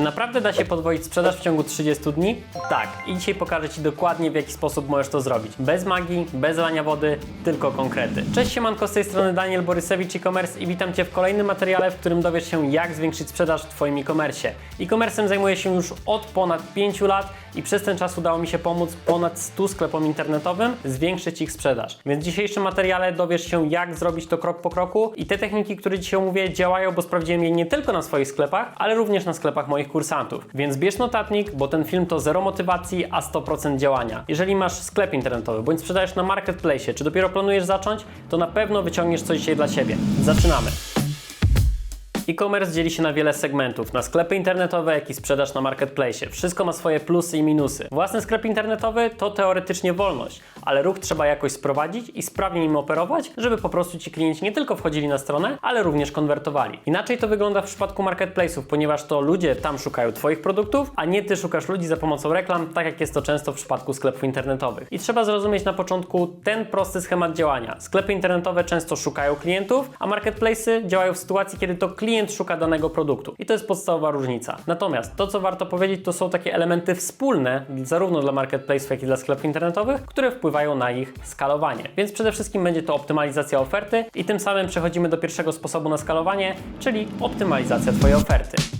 Czy naprawdę da się podwoić sprzedaż w ciągu 30 dni? Tak. I dzisiaj pokażę Ci dokładnie w jaki sposób możesz to zrobić. Bez magii, bez lania wody, tylko konkrety. Cześć siemanko, z tej strony Daniel Borysewicz e-commerce i witam Cię w kolejnym materiale, w którym dowiesz się jak zwiększyć sprzedaż w Twoim e-commerce. E-commerce'em zajmuję się już od ponad 5 lat i przez ten czas udało mi się pomóc ponad 100 sklepom internetowym zwiększyć ich sprzedaż. Więc w dzisiejszym materiale dowiesz się jak zrobić to krok po kroku i te techniki, które dzisiaj omówię działają, bo sprawdziłem je nie tylko na swoich sklepach, ale również na sklepach moich kursantów. Więc bierz notatnik, bo ten film to zero motywacji, a 100% działania. Jeżeli masz sklep internetowy bądź sprzedajesz na marketplace, czy dopiero planujesz zacząć, to na pewno wyciągniesz coś dzisiaj dla siebie. Zaczynamy. E-commerce dzieli się na wiele segmentów, na sklepy internetowe, jak i sprzedaż na marketplace. Wszystko ma swoje plusy i minusy. Własny sklep internetowy to teoretycznie wolność, ale ruch trzeba jakoś sprowadzić i sprawnie nim operować, żeby po prostu ci klienci nie tylko wchodzili na stronę, ale również konwertowali. Inaczej to wygląda w przypadku marketplace'ów, ponieważ to ludzie tam szukają Twoich produktów, a nie Ty szukasz ludzi za pomocą reklam, tak jak jest to często w przypadku sklepów internetowych. I trzeba zrozumieć na początku ten prosty schemat działania. Sklepy internetowe często szukają klientów, a marketplace'y działają w sytuacji, kiedy to klient szuka danego produktu. I to jest podstawowa różnica. Natomiast to, co warto powiedzieć, to są takie elementy wspólne, zarówno dla marketplace'ów, jak i dla sklepów internetowych, które wpływają na ich skalowanie. Więc przede wszystkim będzie to optymalizacja oferty i tym samym przechodzimy do pierwszego sposobu na skalowanie, czyli optymalizacja Twojej oferty.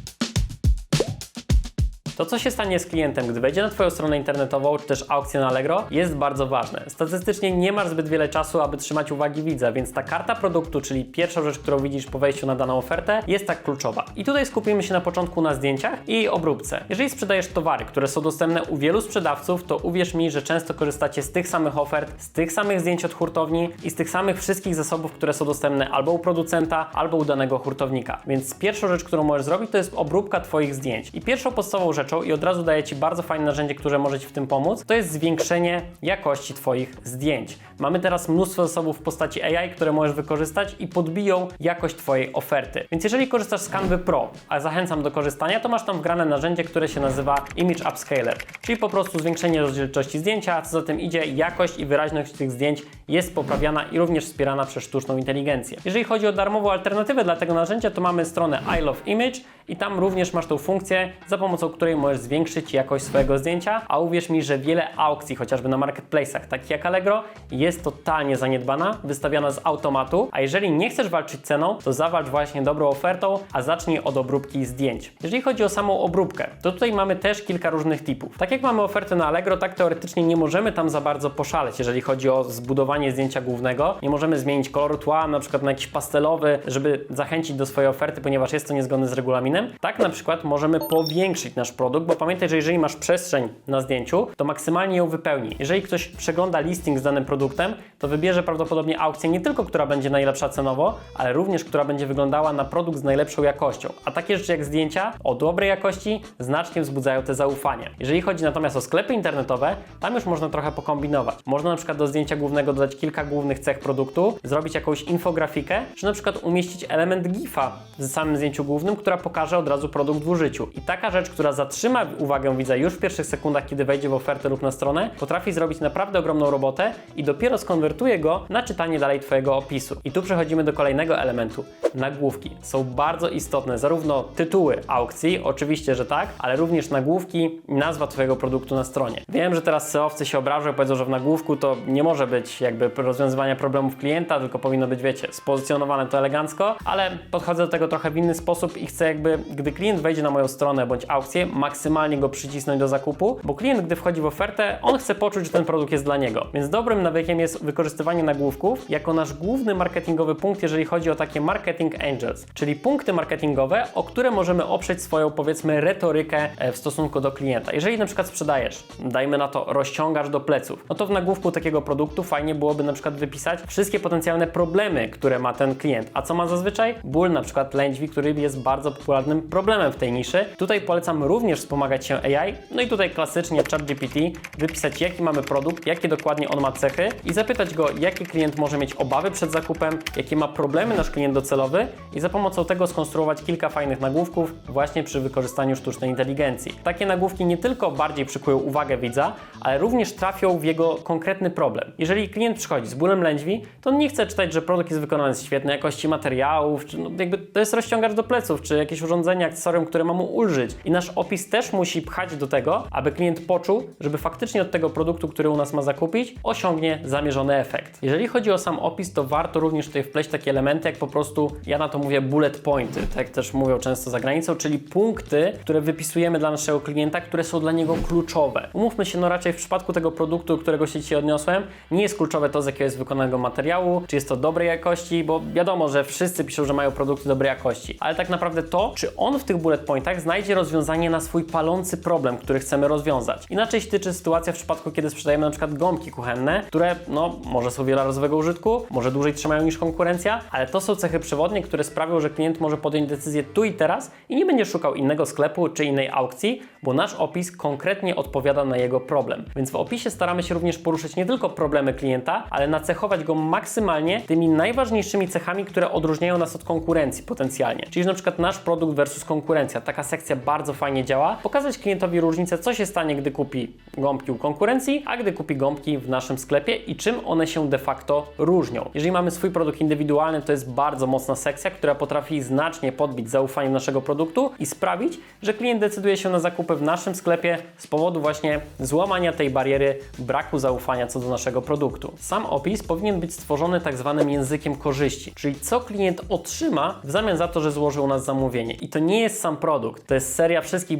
To, co się stanie z klientem, gdy wejdzie na Twoją stronę internetową, czy też aukcję na Allegro, jest bardzo ważne. Statystycznie nie masz zbyt wiele czasu, aby trzymać uwagi widza, więc ta karta produktu, czyli pierwsza rzecz, którą widzisz po wejściu na daną ofertę, jest tak kluczowa. I tutaj skupimy się na początku na zdjęciach i obróbce. Jeżeli sprzedajesz towary, które są dostępne u wielu sprzedawców, to uwierz mi, że często korzystacie z tych samych ofert, z tych samych zdjęć od hurtowni i z tych samych wszystkich zasobów, które są dostępne albo u producenta, albo u danego hurtownika. Więc pierwszą rzecz, którą możesz zrobić, to jest obróbka Twoich zdjęć. I pierwszą podstawową rzeczą, i od razu daję Ci bardzo fajne narzędzie, które może Ci w tym pomóc, to jest zwiększenie jakości Twoich zdjęć. Mamy teraz mnóstwo zasobów w postaci AI, które możesz wykorzystać i podbiją jakość Twojej oferty. Więc jeżeli korzystasz z Canvy Pro, a zachęcam do korzystania, to masz tam wgrane narzędzie, które się nazywa Image Upscaler, czyli po prostu zwiększenie rozdzielczości zdjęcia, a co za tym idzie, jakość i wyraźność tych zdjęć jest poprawiana i również wspierana przez sztuczną inteligencję. Jeżeli chodzi o darmową alternatywę dla tego narzędzia, to mamy stronę I Love Image i tam również masz tą funkcję, za pomocą której możesz zwiększyć jakość swojego zdjęcia, a uwierz mi, że wiele aukcji, chociażby na marketplace'ach, takich jak Allegro, jest totalnie zaniedbana, wystawiana z automatu, a jeżeli nie chcesz walczyć ceną, to zawalcz właśnie dobrą ofertą, a zacznij od obróbki zdjęć. Jeżeli chodzi o samą obróbkę, to tutaj mamy też kilka różnych typów. Tak jak mamy ofertę na Allegro, tak teoretycznie nie możemy tam za bardzo poszaleć, jeżeli chodzi o zbudowanie zdjęcia głównego. Nie możemy zmienić koloru tła, na przykład na jakiś pastelowy, żeby zachęcić do swojej oferty, ponieważ jest to niezgodne z regulaminem. Tak na przykład możemy powiększyć nasz produkt, bo pamiętaj, że jeżeli masz przestrzeń na zdjęciu, to maksymalnie ją wypełni. Jeżeli ktoś przegląda listing z danym produktem, to wybierze prawdopodobnie aukcję nie tylko, która będzie najlepsza cenowo, ale również, która będzie wyglądała na produkt z najlepszą jakością. A takie rzeczy jak zdjęcia o dobrej jakości znacznie wzbudzają te zaufanie. Jeżeli chodzi natomiast o sklepy internetowe, tam już można trochę pokombinować. Można na przykład do zdjęcia głównego dodać kilka głównych cech produktu, zrobić jakąś infografikę, czy na przykład umieścić element GIFa w samym zdjęciu głównym, która pokaże od razu produkt w użyciu. I taka rzecz, która zatrzyma uwagę widza już w pierwszych sekundach, kiedy wejdzie w ofertę lub na stronę, potrafi zrobić naprawdę ogromną robotę i dopiero skonwertuje go na czytanie dalej Twojego opisu. I tu przechodzimy do kolejnego elementu. Nagłówki są bardzo istotne, zarówno tytuły aukcji, oczywiście, że tak, ale również nagłówki i nazwa Twojego produktu na stronie. Wiem, że teraz SEOwcy się obrażą i powiedzą, że w nagłówku to nie może być jakby rozwiązywania problemów klienta, tylko powinno być, wiecie, spozycjonowane to elegancko, ale podchodzę do tego trochę w inny sposób i chcę jakby, gdy klient wejdzie na moją stronę bądź aukcję, maksymalnie go przycisnąć do zakupu, bo klient, gdy wchodzi w ofertę, on chce poczuć, że ten produkt jest dla niego. Więc dobrym nawykiem jest wykorzystywanie nagłówków jako nasz główny marketingowy punkt, jeżeli chodzi o takie marketing angels, czyli punkty marketingowe, o które możemy oprzeć swoją, powiedzmy, retorykę e, w stosunku do klienta. Jeżeli na przykład sprzedajesz, dajmy na to, rozciągasz do pleców, no to w nagłówku takiego produktu fajnie byłoby na przykład wypisać wszystkie potencjalne problemy, które ma ten klient. A co ma zazwyczaj? Ból, na przykład lędźwi, który jest bardzo popularnym problemem w tej niszy. Tutaj polecam również również wspomagać się AI. No i tutaj klasycznie w ChatGPT wypisać jaki mamy produkt, jakie dokładnie on ma cechy i zapytać go, jaki klient może mieć obawy przed zakupem, jakie ma problemy nasz klient docelowy i za pomocą tego skonstruować kilka fajnych nagłówków właśnie przy wykorzystaniu sztucznej inteligencji. Takie nagłówki nie tylko bardziej przykują uwagę widza, ale również trafią w jego konkretny problem. Jeżeli klient przychodzi z bólem lędźwi, to on nie chce czytać, że produkt jest wykonany z świetnej jakości materiałów, czy no jakby to jest rozciągacz do pleców, czy jakieś urządzenie, akcesorium, które ma mu ulżyć. I nasz opis też musi pchać do tego, aby klient poczuł, żeby faktycznie od tego produktu, który u nas ma zakupić, osiągnie zamierzony efekt. Jeżeli chodzi o sam opis, to warto również tutaj wpleść takie elementy, jak po prostu, ja na to mówię bullet pointy, tak też mówią często za granicą, czyli punkty, które wypisujemy dla naszego klienta, które są dla niego kluczowe. Umówmy się, no raczej w przypadku tego produktu, którego się dzisiaj odniosłem, nie jest kluczowe to, z jakiego jest wykonanego materiału, czy jest to dobrej jakości, bo wiadomo, że wszyscy piszą, że mają produkty dobrej jakości, ale tak naprawdę to, czy on w tych bullet pointach znajdzie rozwiązanie na swój palący problem, który chcemy rozwiązać. Inaczej się tyczy sytuacja w przypadku, kiedy sprzedajemy na przykład gąbki kuchenne, które no może są wielorazowego użytku, może dłużej trzymają niż konkurencja, ale to są cechy przewodnie, które sprawią, że klient może podjąć decyzję tu i teraz i nie będzie szukał innego sklepu czy innej aukcji, bo nasz opis konkretnie odpowiada na jego problem. Więc w opisie staramy się również poruszyć nie tylko problemy klienta, ale nacechować go maksymalnie tymi najważniejszymi cechami, które odróżniają nas od konkurencji potencjalnie. Czyli na przykład nasz produkt versus konkurencja. Taka sekcja bardzo fajnie działa. Pokazać klientowi różnicę, co się stanie, gdy kupi gąbki u konkurencji, a gdy kupi gąbki w naszym sklepie i czym one się de facto różnią. Jeżeli mamy swój produkt indywidualny, to jest bardzo mocna sekcja, która potrafi znacznie podbić zaufanie naszego produktu i sprawić, że klient decyduje się na zakupy w naszym sklepie z powodu właśnie złamania tej bariery braku zaufania co do naszego produktu. Sam opis powinien być stworzony tak zwanym językiem korzyści, czyli co klient otrzyma w zamian za to, że złożył u nas zamówienie. I to nie jest sam produkt, to jest seria wszystkich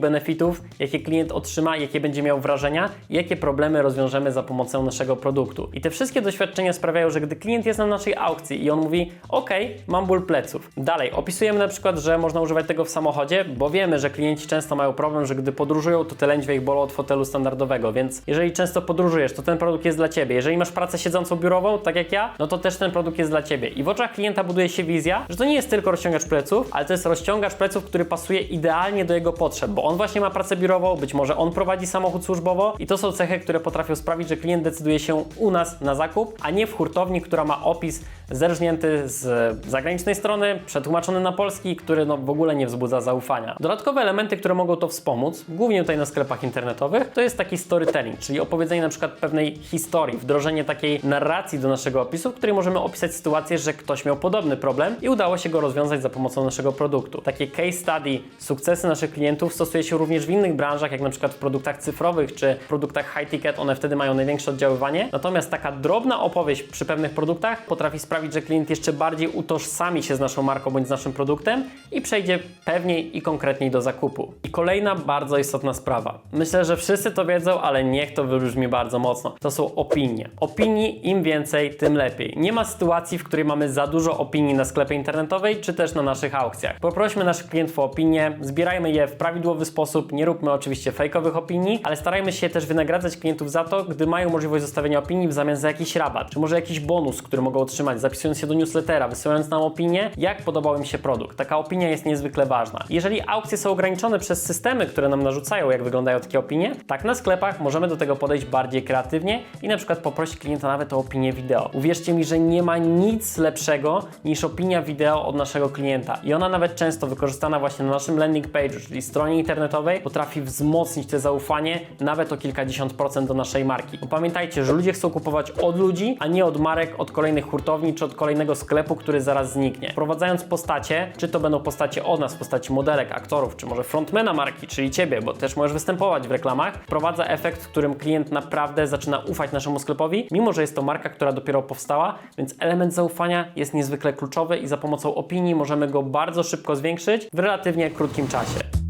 jakie klient otrzyma, jakie będzie miał wrażenia jakie problemy rozwiążemy za pomocą naszego produktu. I te wszystkie doświadczenia sprawiają, że gdy klient jest na naszej aukcji i on mówi: OK, mam ból pleców. Dalej, opisujemy na przykład, że można używać tego w samochodzie, bo wiemy, że klienci często mają problem, że gdy podróżują, to te lędźwie ich bolą od fotelu standardowego, więc jeżeli często podróżujesz, to ten produkt jest dla Ciebie. Jeżeli masz pracę siedzącą biurową, tak jak ja, no to też ten produkt jest dla Ciebie. I w oczach klienta buduje się wizja, że to nie jest tylko rozciągacz pleców, ale to jest rozciągacz pleców, który pasuje idealnie do jego potrzeb, bo on właśnie ma pracę biurową, być może on prowadzi samochód służbowo i to są cechy, które potrafią sprawić, że klient decyduje się u nas na zakup, a nie w hurtowni, która ma opis zerżnięty z zagranicznej strony, przetłumaczony na polski, który no w ogóle nie wzbudza zaufania. Dodatkowe elementy, które mogą to wspomóc, głównie tutaj na sklepach internetowych, to jest taki storytelling, czyli opowiedzenie na przykład pewnej historii, wdrożenie takiej narracji do naszego opisu, w której możemy opisać sytuację, że ktoś miał podobny problem i udało się go rozwiązać za pomocą naszego produktu. Takie case study, sukcesy naszych klientów stosuje się również w innych branżach, jak na przykład w produktach cyfrowych czy produktach high ticket, one wtedy mają największe oddziaływanie. Natomiast taka drobna opowieść przy pewnych produktach potrafi sprawić, że klient jeszcze bardziej utożsami się z naszą marką bądź z naszym produktem i przejdzie pewniej i konkretniej do zakupu. I kolejna bardzo istotna sprawa. Myślę, że wszyscy to wiedzą, ale niech to wybrzmi bardzo mocno. To są opinie. Opinii im więcej, tym lepiej. Nie ma sytuacji, w której mamy za dużo opinii na sklepie internetowej, czy też na naszych aukcjach. Poprośmy naszych klientów o opinie, zbierajmy je w prawidłowy sposób, nie róbmy oczywiście fejkowych opinii, ale starajmy się też wynagradzać klientów za to, gdy mają możliwość zostawienia opinii w zamian za jakiś rabat, czy może jakiś bonus, który mogą otrzymać, zapisując się do newslettera, wysyłając nam opinię, jak podobał im się produkt. Taka opinia jest niezwykle ważna. Jeżeli aukcje są ograniczone przez systemy, które nam narzucają, jak wyglądają takie opinie, tak na sklepach możemy do tego podejść bardziej kreatywnie i na przykład poprosić klienta nawet o opinię wideo. Uwierzcie mi, że nie ma nic lepszego niż opinia wideo od naszego klienta. I ona nawet często wykorzystana właśnie na naszym landing page'u, czyli stronie internetowej, potrafi wzmocnić te zaufanie nawet o kilkadziesiąt procent do naszej marki. Bo pamiętajcie, że ludzie chcą kupować od ludzi, a nie od marek, od kolejnych hurtowni czy od kolejnego sklepu, który zaraz zniknie. Wprowadzając postacie, czy to będą postacie od nas, postaci modelek, aktorów, czy może frontmana marki, czyli ciebie, bo też możesz występować w reklamach, wprowadza efekt, w którym klient naprawdę zaczyna ufać naszemu sklepowi, mimo że jest to marka, która dopiero powstała, więc element zaufania jest niezwykle kluczowy i za pomocą opinii możemy go bardzo szybko zwiększyć w relatywnie krótkim czasie.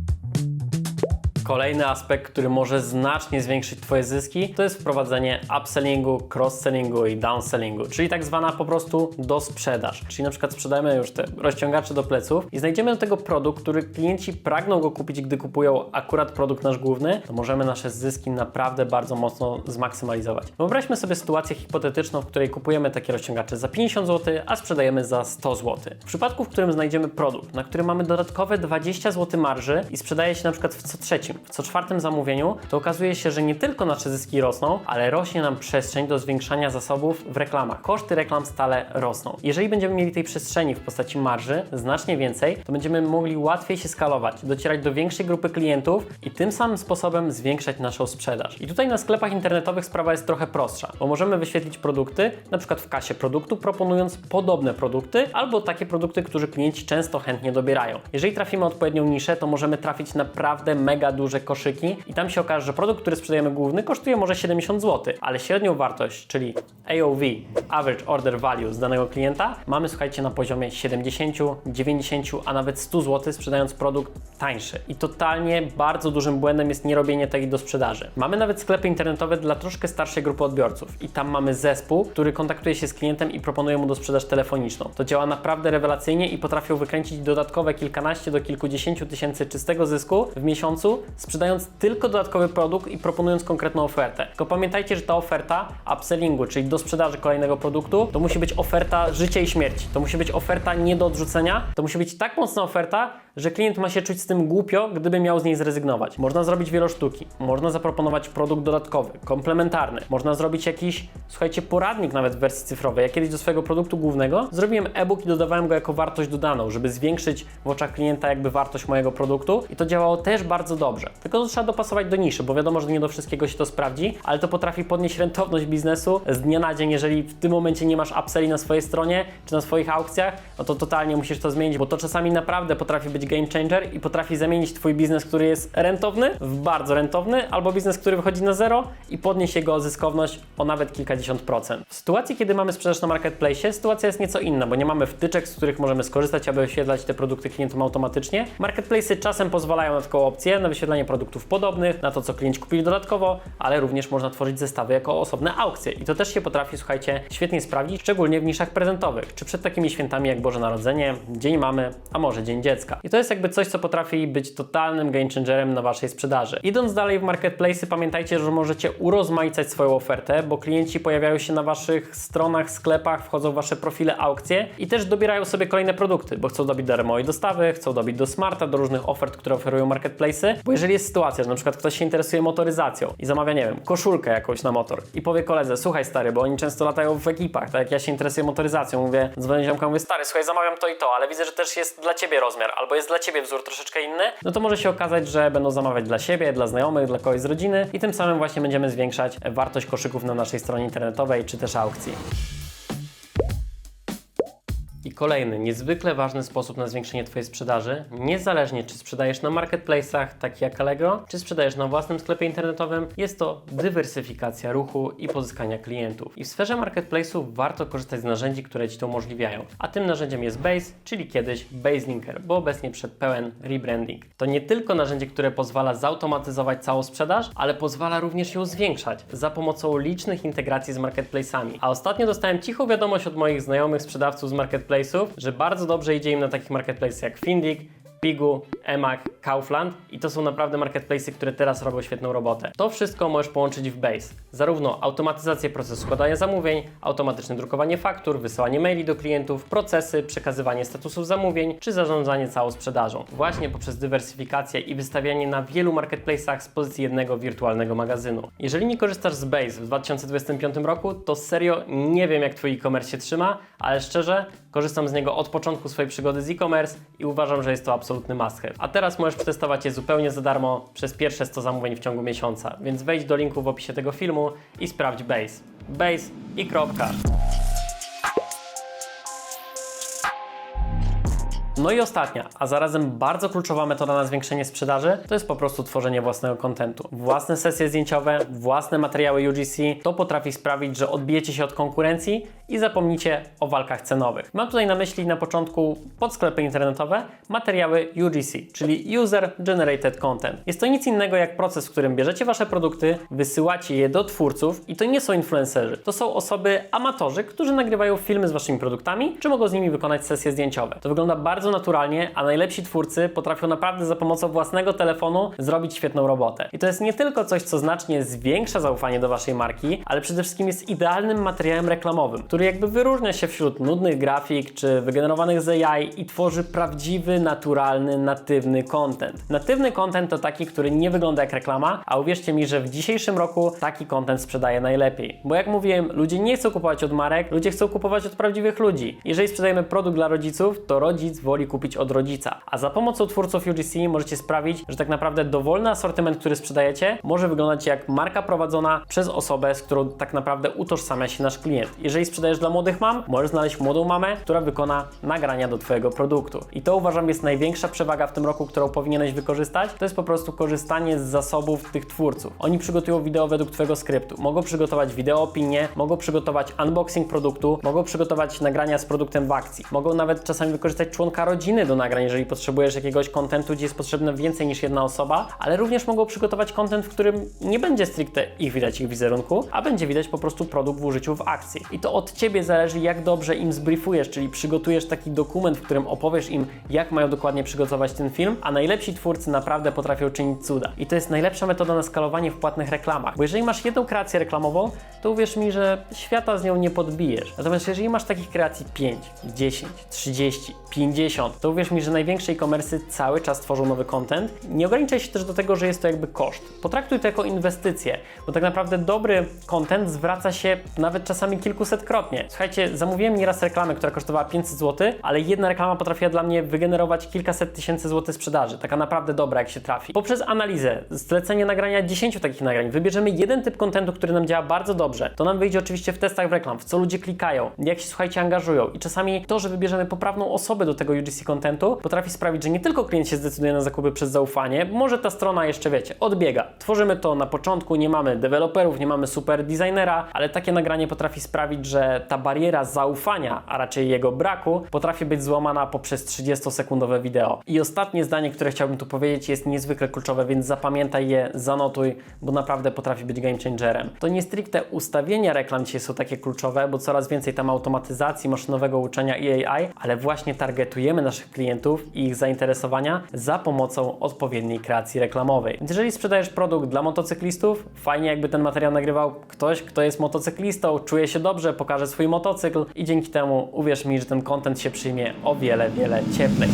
Kolejny aspekt, który może znacznie zwiększyć Twoje zyski, to jest wprowadzenie upsellingu, cross-sellingu i downsellingu, czyli tak zwana po prostu dosprzedaż. Czyli na przykład sprzedajemy już te rozciągacze do pleców i znajdziemy do tego produkt, który klienci pragną go kupić, gdy kupują akurat produkt nasz główny, to możemy nasze zyski naprawdę bardzo mocno zmaksymalizować. Wyobraźmy sobie sytuację hipotetyczną, w której kupujemy takie rozciągacze za 50 zł, a sprzedajemy za 100 zł. W przypadku, w którym znajdziemy produkt, na którym mamy dodatkowe 20 zł marży i sprzedaje się na przykład w co trzecim co czwartym zamówieniu, to okazuje się, że nie tylko nasze zyski rosną, ale rośnie nam przestrzeń do zwiększania zasobów w reklamach. Koszty reklam stale rosną. Jeżeli będziemy mieli tej przestrzeni w postaci marży znacznie więcej, to będziemy mogli łatwiej się skalować, docierać do większej grupy klientów i tym samym sposobem zwiększać naszą sprzedaż. I tutaj na sklepach internetowych sprawa jest trochę prostsza, bo możemy wyświetlić produkty, na przykład w kasie produktu, proponując podobne produkty albo takie produkty, które klienci często chętnie dobierają. Jeżeli trafimy odpowiednią niszę, to możemy trafić naprawdę mega duże koszyki i tam się okaże, że produkt, który sprzedajemy główny, kosztuje może 70 zł, ale średnią wartość, czyli AOV, Average Order Value z danego klienta, mamy słuchajcie na poziomie 70, 90, a nawet 100 zł, sprzedając produkt tańszy. I totalnie bardzo dużym błędem jest nie robienie tej do sprzedaży. Mamy nawet sklepy internetowe dla troszkę starszej grupy odbiorców i tam mamy zespół, który kontaktuje się z klientem i proponuje mu do sprzedaż telefoniczną. To działa naprawdę rewelacyjnie i potrafią wykręcić dodatkowe kilkanaście do kilkudziesięciu tysięcy czystego zysku w miesiącu, sprzedając tylko dodatkowy produkt i proponując konkretną ofertę. Tylko pamiętajcie, że ta oferta upsellingu, czyli do sprzedaży kolejnego produktu, to musi być oferta życia i śmierci. To musi być oferta nie do odrzucenia. To musi być tak mocna oferta, że klient ma się czuć z tym głupio, gdyby miał z niej zrezygnować. Można zrobić wielosztuki, można zaproponować produkt dodatkowy, komplementarny, można zrobić jakiś, słuchajcie, poradnik nawet w wersji cyfrowej. Ja kiedyś do swojego produktu głównego zrobiłem e-book i dodawałem go jako wartość dodaną, żeby zwiększyć w oczach klienta jakby wartość mojego produktu i to działało też bardzo dobrze. Tylko to trzeba dopasować do niszy, bo wiadomo, że nie do wszystkiego się to sprawdzi, ale to potrafi podnieść rentowność biznesu z dnia na dzień, jeżeli w tym momencie nie masz upselli na swojej stronie czy na swoich aukcjach, no to totalnie musisz to zmienić, bo to czasami naprawdę potrafi być game changer i potrafi zamienić Twój biznes, który jest rentowny, w bardzo rentowny, albo biznes, który wychodzi na zero i podnieść jego zyskowność o nawet kilkadziesiąt procent. W sytuacji, kiedy mamy sprzedaż na marketplace, sytuacja jest nieco inna, bo nie mamy wtyczek, z których możemy skorzystać, aby wyświetlać te produkty klientom automatycznie. Marketplace czasem pozwalają na taką opcję, na wyświetlanie produktów podobnych, na to, co klienci kupili dodatkowo, ale również można tworzyć zestawy jako osobne aukcje. I to też się potrafi, słuchajcie, świetnie sprawdzić, szczególnie w niszach prezentowych, czy przed takimi świętami jak Boże Narodzenie, Dzień Mamy, a może Dzień Dziecka. I to jest jakby coś, co potrafi być totalnym game changerem na Waszej sprzedaży. Idąc dalej w marketplace, pamiętajcie, że możecie urozmaicać swoją ofertę, bo klienci pojawiają się na Waszych stronach, sklepach, wchodzą w Wasze profile aukcje i też dobierają sobie kolejne produkty, bo chcą dobić do darmowej dostawy, chcą dobić do smarta, do różnych ofert, które oferują marketplace'y, bo jeżeli jest sytuacja, że na przykład ktoś się interesuje motoryzacją i zamawia, nie wiem, koszulkę jakąś na motor i powie koledze, słuchaj stary, bo oni często latają w ekipach, tak jak ja się interesuję motoryzacją, mówię, dzwonię ziomka, mówię, stary, słuchaj, zamawiam to i to, ale widzę, że też jest dla Ciebie rozmiar, albo jest dla Ciebie wzór troszeczkę inny, no to może się okazać, że będą zamawiać dla siebie, dla znajomych, dla kogoś z rodziny i tym samym właśnie będziemy zwiększać wartość koszyków na naszej stronie internetowej czy też aukcji. Kolejny, niezwykle ważny sposób na zwiększenie Twojej sprzedaży, niezależnie czy sprzedajesz na marketplace'ach, takich jak Allegro, czy sprzedajesz na własnym sklepie internetowym, jest to dywersyfikacja ruchu i pozyskania klientów. I w sferze marketplace'ów warto korzystać z narzędzi, które Ci to umożliwiają. A tym narzędziem jest Base, czyli kiedyś BaseLinker, bo obecnie przed pełen rebranding. To nie tylko narzędzie, które pozwala zautomatyzować całą sprzedaż, ale pozwala również ją zwiększać za pomocą licznych integracji z marketplace'ami. A ostatnio dostałem cichą wiadomość od moich znajomych sprzedawców z marketplace'ów, że bardzo dobrze idzie im na takich marketplace'ach jak Findig, Pigu, Emak, Kaufland i to są naprawdę marketplace'y, które teraz robią świetną robotę. To wszystko możesz połączyć w Base. Zarówno automatyzację procesu składania zamówień, automatyczne drukowanie faktur, wysyłanie maili do klientów, procesy, przekazywanie statusów zamówień czy zarządzanie całą sprzedażą. Właśnie poprzez dywersyfikację i wystawianie na wielu marketplace'ach z pozycji jednego wirtualnego magazynu. Jeżeli nie korzystasz z Base w 2025 roku, to serio nie wiem jak Twój e-commerce się trzyma, ale szczerze korzystam z niego od początku swojej przygody z e-commerce i uważam, że jest to absolutny must have. A teraz możesz przetestować je zupełnie za darmo przez pierwsze 100 zamówień w ciągu miesiąca, więc wejdź do linku w opisie tego filmu i sprawdź Base. Base i kropka. No i ostatnia, a zarazem bardzo kluczowa metoda na zwiększenie sprzedaży to jest po prostu tworzenie własnego kontentu. Własne sesje zdjęciowe, własne materiały UGC to potrafi sprawić, że odbijecie się od konkurencji i zapomnicie o walkach cenowych. Mam tutaj na myśli na początku podsklepy internetowe materiały UGC, czyli User Generated Content. Jest to nic innego jak proces, w którym bierzecie wasze produkty, wysyłacie je do twórców i to nie są influencerzy, to są osoby amatorzy, którzy nagrywają filmy z waszymi produktami, czy mogą z nimi wykonać sesje zdjęciowe. To wygląda bardzo naturalnie, a najlepsi twórcy potrafią naprawdę za pomocą własnego telefonu zrobić świetną robotę. I to jest nie tylko coś, co znacznie zwiększa zaufanie do waszej marki, ale przede wszystkim jest idealnym materiałem reklamowym, który jakby wyróżnia się wśród nudnych grafik czy wygenerowanych z AI i tworzy prawdziwy, naturalny, natywny content. Natywny content to taki, który nie wygląda jak reklama, a uwierzcie mi, że w dzisiejszym roku taki content sprzedaje najlepiej. Bo jak mówiłem, ludzie nie chcą kupować od marek, ludzie chcą kupować od prawdziwych ludzi. Jeżeli sprzedajemy produkt dla rodziców, to rodzic woli kupić od rodzica. A za pomocą twórców UGC możecie sprawić, że tak naprawdę dowolny asortyment, który sprzedajecie, może wyglądać jak marka prowadzona przez osobę, z którą tak naprawdę utożsamia się nasz klient. Jeżeli sprzedajesz dla młodych mam, możesz znaleźć młodą mamę, która wykona nagrania do Twojego produktu. I to uważam jest największa przewaga w tym roku, którą powinieneś wykorzystać. To jest po prostu korzystanie z zasobów tych twórców. Oni przygotują wideo według Twojego skryptu. Mogą przygotować wideo opinie, mogą przygotować unboxing produktu, mogą przygotować nagrania z produktem w akcji. Mogą nawet czasami wykorzystać członka rodziny do nagrań, jeżeli potrzebujesz jakiegoś kontentu, gdzie jest potrzebne więcej niż jedna osoba, ale również mogą przygotować kontent, w którym nie będzie stricte ich widać ich wizerunku, a będzie widać po prostu produkt w użyciu w akcji. I to od Ciebie zależy, jak dobrze im zbriefujesz, czyli przygotujesz taki dokument, w którym opowiesz im, jak mają dokładnie przygotować ten film, a najlepsi twórcy naprawdę potrafią czynić cuda. I to jest najlepsza metoda na skalowanie w płatnych reklamach, bo jeżeli masz jedną kreację reklamową, to uwierz mi, że świata z nią nie podbijesz. Natomiast jeżeli masz takich kreacji 5, 10, 30, 50, to uwierz mi, że największe e-commerce cały czas tworzą nowy content. Nie ograniczaj się też do tego, że jest to jakby koszt. Potraktuj to jako inwestycję, bo tak naprawdę dobry content zwraca się nawet czasami kilkusetkrotnie. Słuchajcie, zamówiłem nieraz reklamę, która kosztowała 500 zł, ale jedna reklama potrafiła dla mnie wygenerować kilkaset tysięcy złotych sprzedaży. Taka naprawdę dobra, jak się trafi. Poprzez analizę, zlecenie nagrania 10 takich nagrań, wybierzemy jeden typ kontentu, który nam działa bardzo dobrze. To nam wyjdzie oczywiście w testach w reklam, w co ludzie klikają, jak się słuchajcie angażują. I czasami to, że wybierzemy poprawną osobę do tego UGC kontentu, potrafi sprawić, że nie tylko klient się zdecyduje na zakupy przez zaufanie, może ta strona jeszcze wiecie, odbiega. Tworzymy to na początku, nie mamy deweloperów, nie mamy super designera, ale takie nagranie potrafi sprawić, że ta bariera zaufania, a raczej jego braku, potrafi być złamana poprzez 30-sekundowe wideo. I ostatnie zdanie, które chciałbym tu powiedzieć, jest niezwykle kluczowe, więc zapamiętaj je, zanotuj, bo naprawdę potrafi być game changerem. To nie stricte ustawienia reklam dzisiaj są takie kluczowe, bo coraz więcej tam automatyzacji, maszynowego uczenia i AI, ale właśnie targetujemy naszych klientów i ich zainteresowania za pomocą odpowiedniej kreacji reklamowej. Więc jeżeli sprzedajesz produkt dla motocyklistów, fajnie jakby ten materiał nagrywał ktoś, kto jest motocyklistą, czuje się dobrze, pokaże swój motocykl i dzięki temu uwierz mi, że ten content się przyjmie o wiele, wiele cieplej.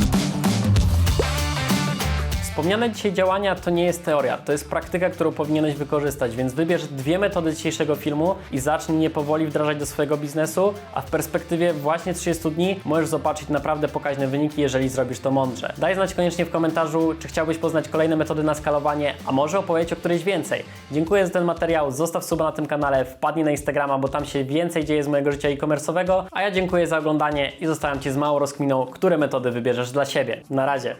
Wspomniane dzisiaj działania to nie jest teoria, to jest praktyka, którą powinieneś wykorzystać, więc wybierz dwie metody dzisiejszego filmu i zacznij je powoli wdrażać do swojego biznesu, a w perspektywie właśnie 30 dni możesz zobaczyć naprawdę pokaźne wyniki, jeżeli zrobisz to mądrze. Daj znać koniecznie w komentarzu, czy chciałbyś poznać kolejne metody na skalowanie, a może opowiedzieć o którejś więcej. Dziękuję za ten materiał, zostaw suba na tym kanale, wpadnij na Instagrama, bo tam się więcej dzieje z mojego życia e-commerce'owego, a ja dziękuję za oglądanie i zostawiam Ci z małą rozkminą, które metody wybierzesz dla siebie. Na razie.